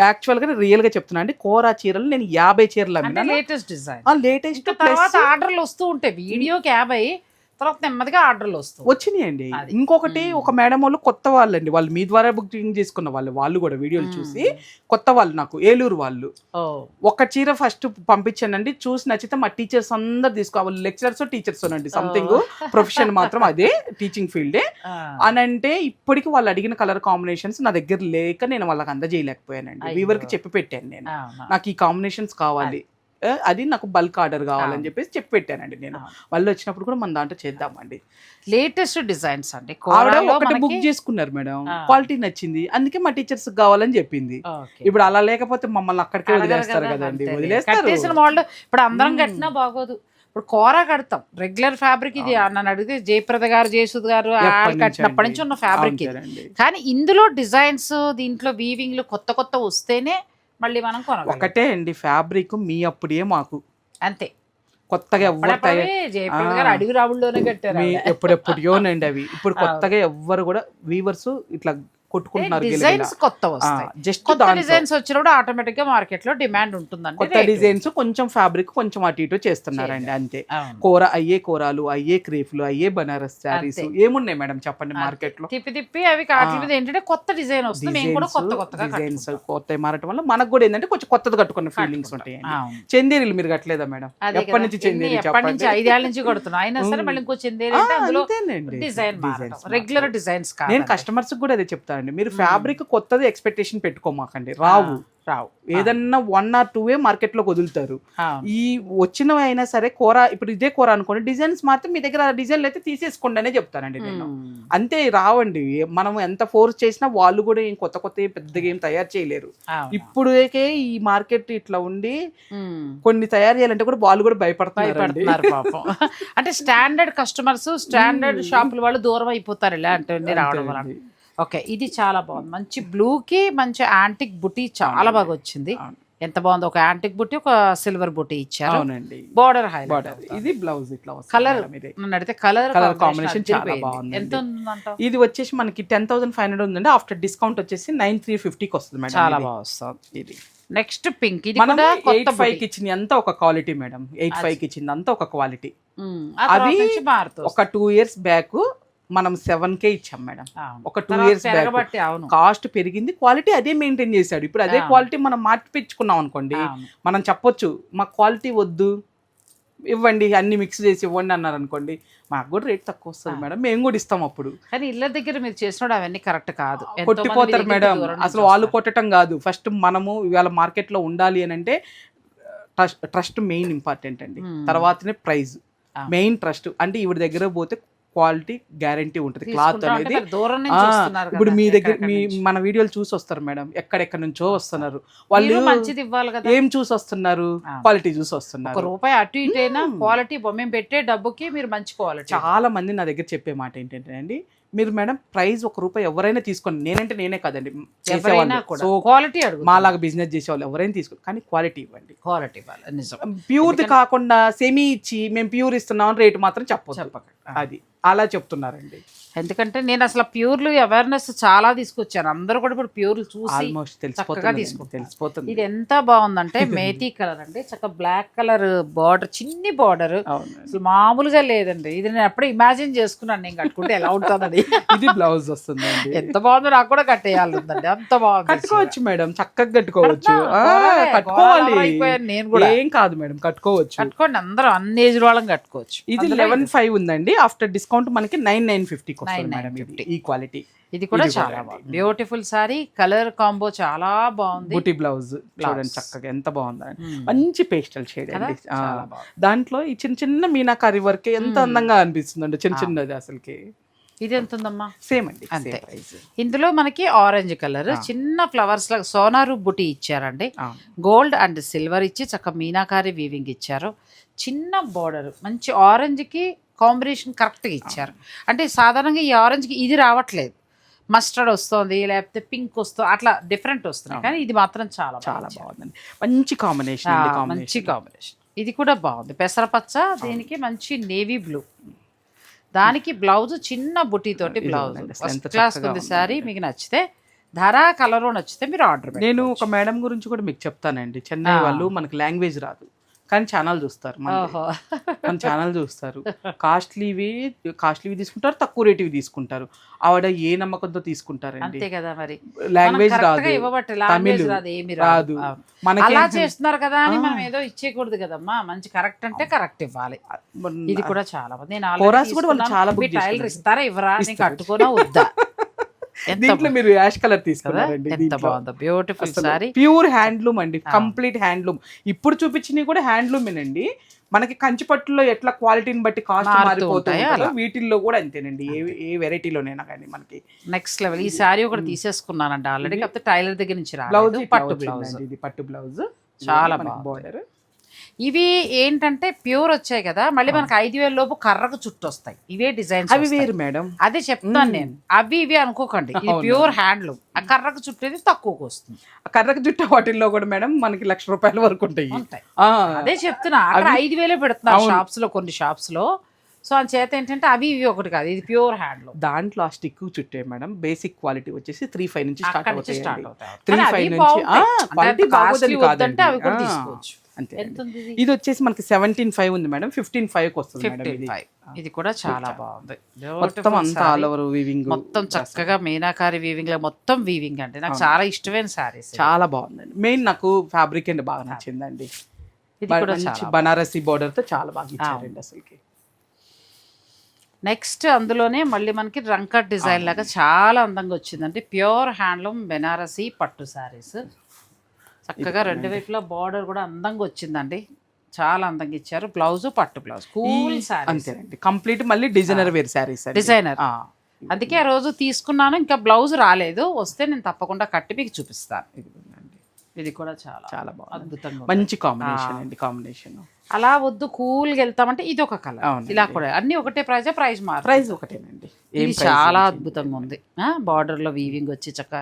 S2: యాక్చువల్గా రియల్గా చెప్తున్నా అండి కోరా చీరలు నేను యాభై చీరలు
S1: అంటే
S2: అమ్మినాను.
S1: లేటెస్ట్ డిజైన్
S2: లేటెస్ట్
S1: తర్వాత ఆర్డర్లు వస్తూ ఉంటాయి. వీడియోకి యాభై తర్వాత నెమ్మదిగా ఆర్డర్లు వస్తాయి
S2: వచ్చినాయండి. ఇంకొకటి ఒక మేడం వాళ్ళు కొత్త వాళ్ళండి. వాళ్ళు మీ ద్వారా బుకింగ్ చేసుకున్న వాళ్ళు వాళ్ళు కూడా వీడియోలు చూసి కొత్త వాళ్ళు నాకు ఏలూరు వాళ్ళు. ఒక చీర ఫస్ట్ పంపించానండి. చూసి నచ్చితే మా టీచర్స్ అందరు తీసుకోవాలి లెక్చరర్స్ టీచర్స్ అండి సంథింగ్ ప్రొఫెషన్ మాత్రం అదే టీచింగ్ ఫీల్డే. అని అంటే ఇప్పటికి వాళ్ళు అడిగిన కలర్ కాంబినేషన్స్ నా దగ్గర లేక నేను వాళ్ళకి అందజేయలేకపోయానండి. వీవర్కి చెప్పి పెట్టాను నేను. నాకు ఈ కాంబినేషన్స్ కావాలి. అది నాకు బల్క్ ఆర్డర్ కావాలని చెప్పేసి చెప్పి పెట్టానండి నేను. వాళ్ళు వచ్చినప్పుడు కూడా మన దాంట్లో చేద్దామండి.
S1: లేటెస్ట్ డిజైన్స్ అండి.
S2: ఆవిడ ఒకటి బుక్ చేసుకున్నారు మేడం. క్వాలిటీ నచ్చింది. అందుకే మా టీచర్స్ కావాలని చెప్పింది. ఇప్పుడు అలా లేకపోతే మమ్మల్ని అక్కడికే వదిలేస్తారు
S1: కదా,
S2: కదండి. వదిలేస్తారు.
S1: ఇప్పుడు అందరం కట్టినా బాగోదు. ఇప్పుడు కోర కడతాం. రెగ్యులర్ ఫ్యాబ్రిక్ ఇది. నన్ను అడిగితే జయప్రద గారు జయసుద్ గారు కట్టినప్పటి? నుంచి ఉన్న ఫ్యాబ్రిక్ ఇది. కానీ ఇందులో డిజైన్స్ దీంట్లో వీవింగ్లు కొత్త కొత్త వస్తేనే మళ్ళీ మనం కొనగలం.
S2: ఒకటే అండి ఫ్యాబ్రిక్ మీ అప్పుడే మాకు.
S1: అంతే.
S2: కొత్తగా
S1: గారు అడవి రావుల్లోనే కట్టారు
S2: మీ ఎప్పుడెప్పుడుయోనండి అవి. ఇప్పుడు కొత్తగా ఎవ్వరు కూడా వీవర్స్ ఇట్లా కొట్టుకుంటున్నారు
S1: డిజైన్స్ కొత్త వస్తాయి.
S2: జస్ట్
S1: కొత్త డిజైన్స్ వచ్చినప్పుడు ఆటోమేటిక్గా మార్కెట్లో డిమాండ్ ఉంటుందండి
S2: కొత్త డిజైన్స్ కొంచెం ఫ్యాబ్రిక్ కొంచెం అటు ఇటు చేస్తున్నారండి అంతే. కూర అయ్యే కూరలు అయ్యే క్రేఫ్లు అయ్యే బనారస్ శారీస్. ఏమున్నాయి మేడం చెప్పండి మార్కెట్లో
S1: తిప్పి తిప్పి అవి కాటి మీద ఏంటంటే కొత్త డిజైన్ వస్తుంది. మేము కూడా కొత్త కొత్తగా
S2: డిజైన్స్ కొత్త మారటం వల్ల మనకు కూడా ఏంటంటే కొంచెం కొత్తది కట్టుకున్న ఫీలింగ్స్ ఉంటాయి. చందేరీలు మీరు కట్టలేదా మేడం? ఎప్పటి. నుంచి చందేరి
S1: ఎప్పటి నుంచి? ఐదేళ్ళ నుంచి కొడుతున్నాం. అయినా సరే మళ్ళీ ఇంకో చెందేరి. డిజైన్ రెగ్యులర్ డిజైన్స్
S2: నేను కస్టమర్స్ కూడా అదే చెప్తానండి మీరు ఫ్యాబ్రిక్ కొత్తది ఎక్స్పెక్టేషన్ పెట్టుకోమాకండి రావు
S1: రావు.
S2: ఏదన్నా వన్ ఆర్ టూ ఏ మార్కెట్లో వదులుతారు. ఈ వచ్చినవి అయినా సరే కూర ఇప్పుడు ఇదే కూర అనుకోండి డిజైన్స్ మాత్రం మీ దగ్గర డిజైన్లు అయితే తీసేసుకోండి అనే చెప్తానండి నేను. అంతే రావండి. మనం ఎంత ఫోర్స్ చేసినా వాళ్ళు కూడా ఏం కొత్త కొత్త పెద్దగా ఏం తయారు చేయలేరు. ఇప్పుడుకే ఈ మార్కెట్ ఇట్లా ఉండి. కొన్ని తయారు చేయాలంటే కూడా వాళ్ళు కూడా
S1: పాపం. అంటే స్టాండర్డ్ కస్టమర్స్ స్టాండర్డ్ షాపుల వాళ్ళు దూరం అయిపోతారు ఇలా అంటే రావడం వల్ల. ఓకే ఇది చాలా బాగుంది. మంచి బ్లూ కి మంచి యాంటిక్ బుటీ చాలా బాగా వచ్చింది. ఎంత బాగుంది ఒక యాంటిక్ బుట్టి ఒక సిల్వర్ బుట్టి ఇచ్చారు.
S2: అవునండి.
S1: Border highlight
S2: border. ఇది బ్లౌజ్ ఇట్లా
S1: కలర్ అడిగితే కలర్
S2: Colour combination చాలా బాగుందండి.
S1: ఎంత ఉందంట
S2: ఇది వచ్చేసి మనకి టెన్ థౌసండ్ ఫైవ్ హండ్రెడ్ ఉందండి. ఆఫ్టర్ డిస్కౌంట్ వచ్చేసి నైన్ త్రీ ఫిఫ్టీకి వస్తుంది మేడం
S1: చాలా. బాగా వస్తుంది
S2: ఇది.
S1: నెక్స్ట్ పింక్ ఇది
S2: మనం ఎయిట్ ఫైవ్కి ఇచ్చింది అంతా ఒక క్వాలిటీ మేడం. ఎయిట్ ఫైవ్కి ఇచ్చింది అంతా ఒక క్వాలిటీ.
S1: అది
S2: ఒక టూ ఇయర్స్ బ్యాక్ మనం సెవెన్ కే ఇచ్చాం మేడం. ఒక టూ ఇయర్స్ కాస్ట్ పెరిగింది క్వాలిటీ అదే మెయింటైన్ చేశాడు. ఇప్పుడు అదే. క్వాలిటీ మనం మార్చిపించుకున్నాం అనుకోండి. మనం చెప్పొచ్చు మా క్వాలిటీ వద్దు ఇవ్వండి అన్ని మిక్స్ చేసి ఇవ్వండి అన్నారు అనుకోండి మాకు కూడా రేట్ తక్కువ వస్తుంది మేడం. మేము కూడా ఇస్తాం అప్పుడు.
S1: కానీ ఇళ్ళ దగ్గర మీరు చేసినప్పుడు అవన్నీ కరెక్ట్ కాదు.
S2: కొట్టిపోతారు మేడం. అసలు వాళ్ళు. కొట్టడం కాదు. ఫస్ట్ మనము ఇవాళ మార్కెట్లో ఉండాలి అని అంటే ట్రస్ట్ ట్రస్ట్ మెయిన్ ఇంపార్టెంట్ అండి. తర్వాతనే ప్రైజ్. మెయిన్ ట్రస్ట్ అంటే ఈవిడ దగ్గర పోతే క్వాలిటీ గ్యారంటీ ఉంటుంది. క్లాత్ అనేది ఇప్పుడు మీ దగ్గర మీ. మన వీడియోలు చూసి వస్తారు మేడం. ఎక్కడెక్కడ నుంచో వస్తున్నారు. వాళ్ళు
S1: మంచిది ఇవ్వాలి కదా.
S2: ఏం చూసి వస్తున్నారు. క్వాలిటీ చూసి వస్తున్నారు.
S1: రూపాయి అటు ఇటు అయినా క్వాలిటీ మేము పెట్టే డబ్బుకి మీరు మంచి క్వాలిటీ.
S2: చాలా మంది నా దగ్గర చెప్పే మాట ఏంటంటే అండి మీరు మేడం ప్రైస్ ఒక రూపాయి ఎవరైనా తీసుకోండి. నేనంటే నేనే కదండి. సో
S1: క్వాలిటీ
S2: మాలాగా బిజినెస్ చేసేవాళ్ళు ఎవరైనా తీసుకోండి. కానీ క్వాలిటీ ఇవ్వండి.
S1: క్వాలిటీ ఇవ్వాలి.
S2: ప్యూర్ది కాకుండా సెమీ ఇచ్చి మేము ప్యూర్ ఇస్తున్నాం రేటు మాత్రం చెప్పొద్దు.
S1: చెప్పకండి.
S2: అది. అలా చెప్తున్నారండి.
S1: ఎందుకంటే నేను అసలు ప్యూర్లు అవేర్నెస్ చాలా తీసుకొచ్చాను. అందరూ కూడా ఇప్పుడు ప్యూర్లు చూసి చక్కగా
S2: తెలిసిపోతుంది.
S1: ఇది ఎంత బాగుందంటే మేతీ కలర్ అండి. చక్కగా బ్లాక్ కలర్ బార్డర్ చిన్ని బార్డర్. అసలు మామూలుగా లేదండి. ఇది నేను అప్పుడే ఇమాజిన్ చేసుకున్నాను. నేను కట్టుకుంటే ఎలా ఉంటుందని.
S2: ఇది బ్లౌజ్ వస్తుందండి
S1: ఎంత బాగుందో నాకు కూడా కట్టేయాలి ఉందండి అంత బాగుంది
S2: కట్టుకోవచ్చు మేడం. చక్కగా కట్టుకోవచ్చు. కట్టుకోవాలి.
S1: నేను కూడా.
S2: ఏం కాదు మేడం. కట్టుకోవచ్చు.
S1: కట్టుకోండి. అందరూ అన్ని ఏజ్ వాళ్ళం కట్టుకోవచ్చు.
S2: ఇది లెవెన్ ఫైవ్ ఉందండి. ఆఫ్టర్ డిస్కౌంట్ మనకి నైన్ నైన్ ఫిఫ్టీకి వస్తుంది
S1: 9,950.
S2: మేడం ఇది. ఈ క్వాలిటీ.
S1: ఇది కూడా చాలా బాగుంది. బ్యూటిఫుల్ సారీ కలర్ కాంబో చాలా బాగుంది.
S2: బూటీ బ్లౌజ్ చూడండి చక్కగా ఎంత బాగుందండి
S1: మ్మ్.
S2: మంచి పేస్టల్ షేడ్? అండి. దాంట్లో ఈ చిన్న చిన్న మీనాకారి వర్క్ ఎంత అందంగా అనిపిస్తుందండి. చిన్న చిన్నది అసలుకి.
S1: ఇది ఎంత ఉందమ్మా?
S2: సేమ్ అండి
S1: అంతే. ఇందులో మనకి ఆరెంజ్ కలర్ చిన్న ఫ్లవర్స్ లాగా సోనారు బుటీ ఇచ్చారండి. గోల్డ్ అండ్ సిల్వర్ ఇచ్చి చక్క మీనాకారి వీవింగ్ ఇచ్చారు. చిన్న బార్డర్ మంచి ఆరెంజ్కి కాంబినేషన్ కరెక్ట్గా ఇచ్చారు. అంటే సాధారణంగా ఈ ఆరెంజ్కి ఇది రావట్లేదు. మస్టర్డ్ వస్తుంది లేకపోతే పింక్ వస్తుంది అట్లా డిఫరెంట్ వస్తుంది కానీ ఇది మాత్రం చాలా
S2: చాలా
S1: బాగా
S2: బాగుందండి. మంచి కాంబినేషన్
S1: మంచి
S2: కాంబినేషన్.
S1: ఇది కూడా బాగుంది. పెసరపచ్చ దీనికి మంచి నేవీ బ్లూ. దానికి బ్లౌజ్ చిన్న బుటీ తోటి
S2: ఇది
S1: బ్లౌజ్. ఫస్ట్ క్లాస్ ఉంది సారీ మీకు నచ్చితే ధర కలరు నచ్చితే మీరు ఆర్డర్
S2: నేను ఒక మేడం గురించి కూడా మీకు చెప్తానండి. చెన్నై వాళ్ళు మనకి లాంగ్వేజ్ రాదు. కానీ ఛానల్ చూస్తారు మన ఛానల్ చూస్తారు. కాస్ట్లీవి కాస్ట్లీవి తీసుకుంటారు తక్కువ రేటువి తీసుకుంటారు. ఆవిడ ఏ నమ్మకంతో తీసుకుంటారండి?
S1: అంతే కదా మరి.
S2: లాంగ్వేజ్ రాదు. తమిళ్
S1: రాదు.
S2: మనకి
S1: అలా చేస్తున్నారు కదా అని మనం ఏదో ఇచ్చేయకూడదు కదమ్మా. మంచి కరెక్ట్ అంటే కరెక్ట్ ఇవ్వాలి. ఇది కూడా చాలా. నేను
S2: కూడా వాళ్ళు. చాలా
S1: టైలర్. ఇస్తారా? ఇవ్వరా? నేను కట్టుకోనా వద్దా?
S2: దీంట్లో మీరు యాష్ కలర్ తీసుకున్నారండి
S1: ఎంత బాగుందో. బ్యూటిఫుల్ సారీ
S2: ప్యూర్ హ్యాండ్లూమ్ అండి. Complete handloom. ఇప్పుడు చూపించినవి కూడా హ్యాండ్లూమేనండి. మనకి కంచిపట్టులో ఎట్లా క్వాలిటీని బట్టి కాస్ట్
S1: మారుతూ
S2: మారిపోతూ
S1: ఉంటాయి?
S2: ఉంటుందో వీటిల్లో కూడా అంతేనండి. ఏ ఏ వెరైటీలోనైనా కానీ మనకి.
S1: నెక్స్ట్ లెవెల్ ఈ శారీ ఒకటి తీసేసుకున్నానండి ఆల్రెడీ. కాకపోతే టైలర్ దగ్గర నుంచి
S2: బ్లౌజ్
S1: పట్టు బ్లౌజ్
S2: ఇది పట్టు బ్లౌజ్.
S1: చాలా బాగుంది. ఇవి ఏంటంటే ప్యూర్ వచ్చాయి కదా మళ్ళీ మనకి ఐదు వేల లోపు కర్రకు చుట్టూ వస్తాయి ఇవే డిజైన్స్
S2: అవి వేరు మేడం.
S1: అదే చెప్తాను నేను. అవి ఇవి అనుకోకండి. ఇది ప్యూర్ హ్యాండ్లూమ్. ఆ కర్రకు చుట్టేది తక్కువకు వస్తుంది.
S2: కర్రకు జుట్ట వాటిల్లో కూడా మేడం మనకి లక్ష రూపాయల వరకు ఉంటాయి.
S1: అదే చెప్తున్నా. అక్కడ ఐదు వేలే పెడుతున్నారు షాప్స్లో కొన్ని షాప్స్లో. సో అని చేత ఏంటంటే అవి ఇవి ఒకటి కాదు. ఇది ప్యూర్ హ్యాండ్లూమ్.
S2: దాంట్లో ఆ స్టిక్ చుట్టే మేడం బేసిక్ క్వాలిటీ వచ్చేసి త్రీ ఫైవ్ నుంచి స్టార్ట్ అవుతాయి. త్రీ ఫైవ్ నుంచి క్వాలిటీ బాగోదని
S1: వద్దంటే అవి కూడా తీసుకోవచ్చు.
S2: అంతే
S1: ఇది?
S2: వచ్చేసి మనకి సెవెంటీన్ ఫైవ్ ఉంది మేడం. ఫిఫ్టీన్ ఫైవ్ వస్తుంది
S1: ఫిఫ్టీన్
S2: ఇది.
S1: ఫైవ్ ఇది కూడా చాలా బాగుంది.
S2: మొత్తం అంతా. ఆల్ ఓవర్ వీవింగ్
S1: మొత్తం చక్కగా మీనాకారి వీవింగ్లో మొత్తం వీవింగ్ అండి. నాకు చాలా ఇష్టమైన సారీస్
S2: చాలా బాగుందండి. మెయిన్ నాకు ఫ్యాబ్రిక్ అండి బాగా నచ్చిందండి.
S1: ఇది కూడా
S2: మంచి బనారసి border తో చాలా బాగా ఇచ్చారండి అసలుకి.
S1: నెక్స్ట్ అందులోనే మళ్ళీ మనకి రంకట్ డిజైన్ లాగా చాలా అందంగా వచ్చిందండి. ప్యూర్ హ్యాండ్లూమ్ బెనారసి పట్టు శారీస్ చక్కగా రెండు వైపులా బార్డర్ కూడా అందంగా వచ్చిందండి. చాలా అందంగా ఇచ్చారు. బ్లౌజ్ పట్టు బ్లౌజ్ కూల్ శారీ
S2: అంతేనండి. కంప్లీట్ మళ్ళీ డిజైనర్ వేర్ శారీస్
S1: డిజైనర్ అందుకే ఆ రోజు తీసుకున్నాను. ఇంకా బ్లౌజ్ రాలేదు. వస్తే నేను తప్పకుండా కట్టి మీకు చూపిస్తాను. ఇది కూడా చాలా
S2: చాలా బాగుంది.
S1: అద్భుతంగా.
S2: మంచి కాంబినేషన్ అండి కాంబినేషన్
S1: అలా వద్దు కూల్గా వెళ్తామంటే ఇది ఒక కలర్. ఇలా కూడా. అన్ని ఒకటే ప్రైజ్ ప్రైజ్ మారు
S2: ప్రైస్ ఒకటేనండి.
S1: ఇది చాలా అద్భుతంగా ఉంది. బార్డర్లో వీవింగ్ వచ్చి చక్క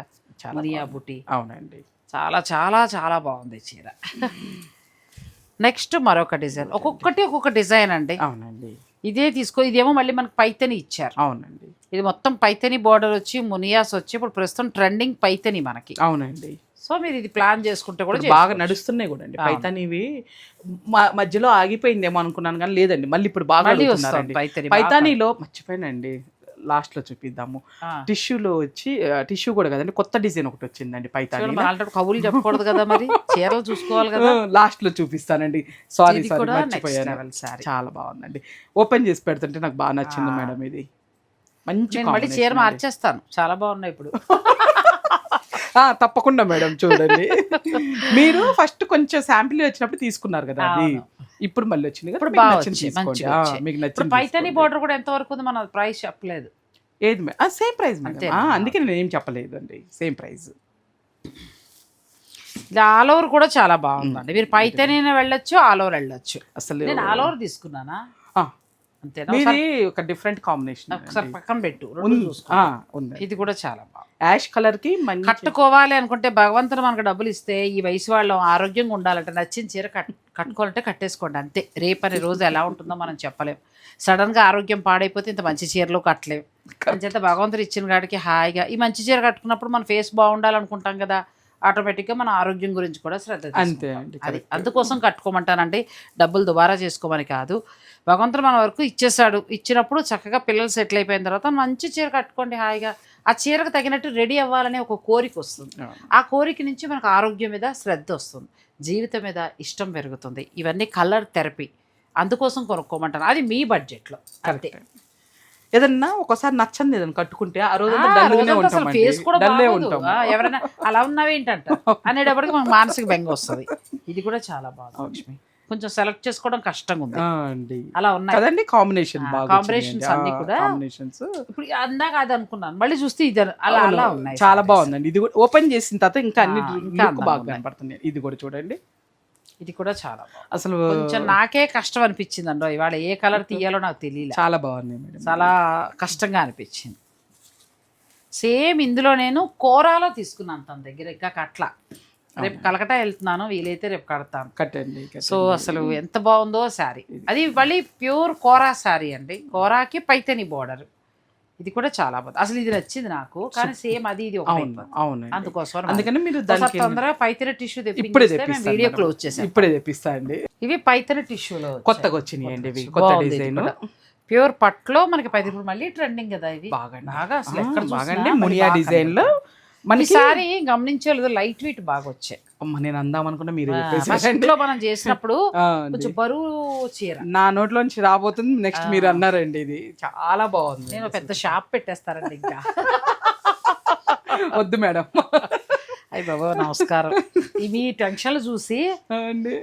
S2: చాలా
S1: బుట్టి
S2: అవునండి.
S1: చాలా చాలా చాలా బాగుంది చీర. నెక్స్ట్ మరొక డిజైన్. ఒక్కొక్కటి ఒక్కొక్క డిజైన్ అండి.
S2: అవునండి.
S1: ఇదే తీసుకో ఇదేమో మళ్ళీ మనకి పైతని ఇచ్చారు.
S2: అవునండి.
S1: ఇది మొత్తం పైతని బార్డర్ వచ్చి మునియాస్ వచ్చి ఇప్పుడు ప్రస్తుతం ట్రెండింగ్ పైతని మనకి.
S2: అవునండి.
S1: సో మీరు ఇది ప్లాన్ చేసుకుంటే కూడా
S2: బాగా నడుస్తున్నాయి కూడా అండి. పైతాన్ ఇవి మధ్యలో ఆగిపోయిందేమో అనుకున్నాను కానీ లేదండి. మళ్ళీ ఇప్పుడు బాగా పైతానీలో మర్చిపోయానండి. లాస్ట్లో చూపిద్దాము. టిష్యూలో వచ్చి టిష్యూ కూడా కదండి కొత్త డిజైన్ ఒకటి వచ్చిందండి పైతాని
S1: కబుర్లు చెప్పకూడదు కదా మరి. చీరలు చూసుకోవాలి కదా.
S2: లాస్ట్లో చూపిస్తానండి సారీ సారీ మర్చిపోయాను. చాలా బాగుందండి. ఓపెన్ చేసి పెడుతుంటే నాకు బాగా నచ్చింది మేడం ఇది. మంచి
S1: మళ్ళీ చీర. మార్చేస్తాను. చాలా బాగున్నాయి ఇప్పుడు.
S2: ఆ, తప్పకుండా మేడం చూడండి. మీరు ఫస్ట్ కొంచెం శాంపిల్ వచ్చినప్పుడు తీసుకున్నారు కదా అది. ఇప్పుడు మళ్ళీ వచ్చింది కదా,
S1: ఇప్పుడు
S2: మీకు
S1: బాగా
S2: నచ్చింది
S1: వచ్చాయి
S2: తీసుకోండి.
S1: మంచిగా
S2: ఆ,
S1: వచ్చాయి.
S2: మీకు
S1: ఇప్పుడు
S2: నచ్చింది
S1: పైతని
S2: తీసుకోండి.
S1: బోర్డర్ కూడా ఎంత వరకు ఉంది మన ప్రైస్ చెప్పలేదు
S2: ఏది సేమ్ ప్రైస్ మేడం
S1: అంతేనా?
S2: ఆ, అందుకే నేను ఏం చెప్పలేదు అండి సేమ్ ప్రైస్
S1: ఇది ఆల్ ఓవర్ కూడా చాలా బాగుందండి మీరు పైతని వెళ్ళొచ్చు ఆల్ ఓవర్ వెళ్ళొచ్చు
S2: అసలు
S1: నేను ఆల్ ఓవర్ తీసుకున్నానా
S2: మీది ఒక డిఫరెంట్ కాంబినేషన్
S1: ఒకసారి పక్కన పెట్టు
S2: ఉంది.
S1: ఇది కూడా చాలా బాగుంది.
S2: యాష్ కలర్కి
S1: కట్టుకోవాలి అనుకుంటే భగవంతుడు మనకు డబ్బులు ఇస్తే ఈ వయసు వాళ్ళం ఆరోగ్యంగా ఉండాలంటే నచ్చిన చీర కట్ కట్టుకోవాలంటే కట్టేసుకోండి అంతే. రేపని రోజు ఎలా ఉంటుందో మనం చెప్పలేం. సడన్గా ఆరోగ్యం పాడైపోతే ఇంత మంచి చీరలు కట్టలేం. అంచేత భగవంతుడు ఇచ్చిన కాడికి హాయిగా ఈ మంచి చీర కట్టుకున్నప్పుడు మన ఫేస్ బాగుండాలనుకుంటాం కదా ఆటోమేటిక్గా మన ఆరోగ్యం గురించి కూడా శ్రద్ధ
S2: అంతే. అండి,
S1: అది అందుకోసం కట్టుకోమంటానండి. డబ్బులు దుబారా చేసుకోమని కాదు. భగవంతుడు మన వరకు ఇచ్చేసాడు ఇచ్చినప్పుడు చక్కగా పిల్లలు సెటిల్ అయిపోయిన తర్వాత మంచి చీర కట్టుకోండి హాయిగా. ఆ చీరకు తగినట్టు రెడీ అవ్వాలనే ఒక కోరిక వస్తుంది. ఆ కోరిక నుంచి మనకు ఆరోగ్యం మీద శ్రద్ధ వస్తుంది. జీవితం మీద ఇష్టం పెరుగుతుంది. ఇవన్నీ కలర్ థెరపీ. అందుకోసం కొనుక్కోమంటాను. అది మీ బడ్జెట్లో. అంతే.
S2: ఏదన్నా ఒకసారి నచ్చంది ఏదైనా కట్టుకుంటే ఆ రోజు
S1: ఫేస్ కూడా
S2: డల్లే. ఉంటాం
S1: ఎవరైనా అలా ఉన్నావేంటంట? అనేటప్పటికి మనకు మానసిక బెంగ వస్తుంది. ఇది కూడా చాలా బాగుంది లక్ష్మి. కొంచెం సెలెక్ట్ చేసుకోవడం కష్టంగా ఉంది. అలా ఉన్నాయి.
S2: కదండి కాంబినేషన్ బాగా
S1: combinations అన్నీ కూడా
S2: కాంబినేషన్స్
S1: ఇప్పుడు అందాక అది అనుకున్నాను మళ్ళీ చూస్తే ఇది అలా అలా ఉన్నాయి
S2: చాలా. బాగుందండి. ఇది కూడా ఓపెన్ చేసిన తర్వాత ఇంకా అన్ని
S1: ఇంకా
S2: బాగా. కనపడుతుంది ఇది కూడా చూడండి.
S1: ఇది కూడా చాలా
S2: అసలు
S1: కొంచెం నాకే కష్టం అనిపించింది అండో ఇవాళ ఏ కలర్ తీయాలో నాకు తెలియలే
S2: చాలా బాగుంది మేడం.
S1: చాలా కష్టంగా అనిపించింది. సేమ్ ఇందులో నేను కోరాలో తీసుకున్నాను తన దగ్గర ఇంకా కట్ల రేపు కలకటా వెళ్తున్నాను వీలైతే రేపు కడతాను.
S2: కట్టండి.
S1: సో అసలు ఎంత బాగుందో శారీ. అది మళ్ళీ ప్యూర్ కోరా శారీ అండి. కోరాకి పైతని బోర్డర్. ఇది కూడా చాలా బాగుంది. అసలు ఇది నచ్చింది నాకు కానీ సేమ్ అది ఇది
S2: అవును
S1: అందుకోసం
S2: అందుకని మీరు
S1: తొందరగా పైతని టిష్యూ
S2: ఇప్పుడే
S1: వీడియో. క్లోజ్ చేసాం
S2: ఇప్పుడే తెప్పిస్తా అండి.
S1: ఇవి పైతని టిష్యూలో
S2: కొత్తగా వచ్చినాయండి ఇవి కొత్త డిజైన్.
S1: ప్యూర్ పట్లో మనకి పది ఇప్పుడు మళ్ళీ ట్రెండింగ్ కదా ఇది
S2: బాగా
S1: బాగా అసలు ఎక్కడ మళ్ళీ
S2: మునియా
S1: బాగా డిజైన్లో.
S2: మనకి
S1: ఈసారి గమనించలేదు లైట్ వెయిట్ బాగా వచ్చాయి.
S2: అమ్మ నేను అందాం అనుకున్నా మీరు
S1: లో మనం చేసినప్పుడు కొంచెం బరువు చీర.
S2: నా నోట్లోంచి రాబోతుంది నెక్స్ట్ మీరు అన్నారండి ఇది. చాలా బాగుంది.
S1: నేను పెద్ద షాప్ పెట్టేస్తారండి ఇంకా.
S2: వద్దు మేడం.
S1: అయ్యి బాబా నమస్కారం. ఇవి టెన్షన్లు చూసి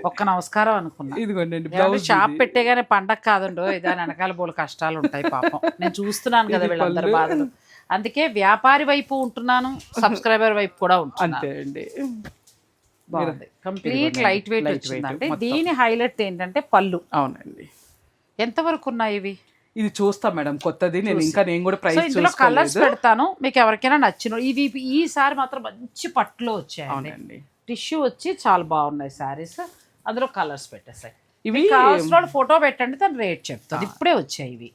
S1: ఒక్క నమస్కారం అనుకున్నా.
S2: ఇదిగోండి
S1: షాప్ పెట్టేగానే పండగ కాదండో దాని వెనకాల బోలు కష్టాలు ఉంటాయి పాపం. నేను చూస్తున్నాను కదా వీళ్ళందరి. బాధలు. అందుకే వ్యాపారి వైపు ఉంటున్నాను సబ్స్క్రైబర్ వైపు కూడా ఉంటున్నాను.
S2: అంతే అండి.
S1: బాగుంది. కంప్లీట్ లైట్ వెయిట్
S2: మొత్తం.
S1: దీని హైలైట్ ఏంటంటే పళ్ళు.
S2: అవునండి.
S1: ఎంత వరకు ఉన్నాయి ఇవి?
S2: ఇది చూస్తా మేడం కొత్తది. నేను ఇంకా నేను కూడా ప్రైస్
S1: ఇందులో కలర్స్ పెడతాను. మీకు ఎవరికైనా నచ్చిన ఇది ఈసారి మాత్రం మంచి పట్టులో వచ్చాయండి. టిష్యూ వచ్చి చాలా బాగున్నాయి శారీస్ అందులో కలర్స్ పెట్టేసాయి.
S2: ఇవి
S1: కావాల్సిన ఫోటో పెట్టండి తను రేట్ చెప్తుంది ఇప్పుడే వచ్చాయి ఇవి.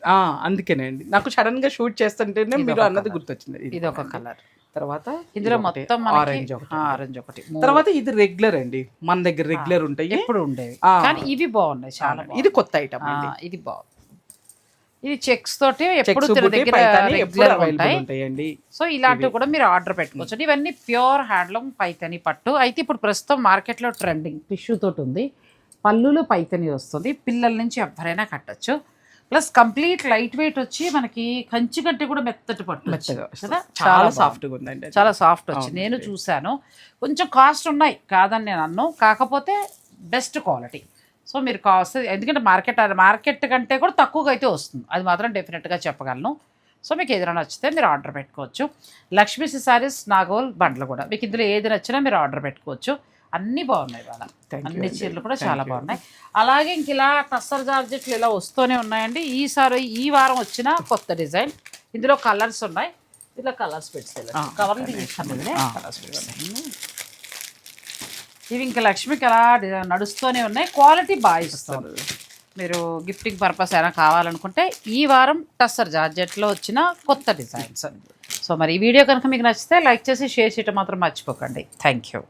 S2: అందుకేనండి. నాకు సడన్గా షూట్ చేస్తుంటేనే మీరు అన్నది గుర్తొచ్చింది. ఇది
S1: ఒక కలర్
S2: తర్వాత
S1: ఇందులో మొత్తం
S2: ఆరెంజ్ ఒకటి
S1: ఆరెంజ్ ఒకటి.
S2: తర్వాత ఇది రెగ్యులర్ అండి. మన దగ్గర రెగ్యులర్ ఉంటాయి.
S1: ఎప్పుడు ఉండేవి. కానీ ఇవి బాగున్నాయి చాలా
S2: ఇది కొత్త ఐటమ్
S1: ఇది బాగుంది. ఇది చెక్స్ తోటి ఎప్పుడు
S2: ఉంటాయండి.
S1: సో ఇలాంటివి కూడా మీరు ఆర్డర్ పెట్టుకోవచ్చు. ఇవన్నీ ప్యూర్ హ్యాండ్లూమ్ పైతని పట్టు. అయితే ఇప్పుడు ప్రస్తుతం మార్కెట్లో ట్రెండింగ్ టిష్యూ తోటి ఉంది. పళ్ళులు పైతని వస్తుంది. పిల్లల నుంచి ఎవరైనా కట్టచ్చు. ప్లస్ కంప్లీట్ లైట్ వెయిట్ వచ్చి మనకి కంచి కంటే కూడా మెత్తటి పట్టు
S2: మెత్తగా
S1: కదా?
S2: చాలా
S1: బాగుంది.
S2: సాఫ్ట్గా ఉందండి.
S1: చాలా సాఫ్ట్ వచ్చింది. నేను చూశాను. కొంచెం కాస్ట్ ఉన్నాయి కాదని నేను అన్ను. కాకపోతే బెస్ట్ క్వాలిటీ సో మీరు కాస్ట్ ఎందుకంటే మార్కెట్ మార్కెట్ కంటే కూడా తక్కువగా అయితే వస్తుంది. అది మాత్రం డెఫినెట్గా చెప్పగలను. సో మీకు ఏదైనా నచ్చితే మీరు ఆర్డర్ పెట్టుకోవచ్చు. లక్ష్మీ సారీస్ నాగోల్ బండ్లు కూడా. మీకు ఇందులో ఏది నచ్చినా మీరు ఆర్డర్ పెట్టుకోవచ్చు. అన్నీ బాగున్నాయి వాళ్ళ అన్ని. చీరలు కూడా చాలా. బాగున్నాయి. అలాగే ఇంక ఇలా టస్సర్ జార్జెట్లు ఇలా వస్తూనే ఉన్నాయండి. ఈసారి ఈ వారం వచ్చిన కొత్త డిజైన్. ఇందులో కలర్స్ ఉన్నాయి. ఇలా కలర్స్ పెట్టి కవర్లు తీస్తాను. కలర్స్ ఇవి ఇంకా లక్ష్మికి అలా నడుస్తూనే ఉన్నాయి. క్వాలిటీ బాగా ఇస్తారు మీరు గిఫ్టింగ్ పర్పస్ అయినా కావాలనుకుంటే ఈ వారం టస్సర్ జార్జెట్లో వచ్చిన కొత్త డిజైన్స్. సో మరి ఈ వీడియో కనుక మీకు నచ్చితే లైక్ చేసి షేర్ చేయడం మాత్రం మర్చిపోకండి. Thank you.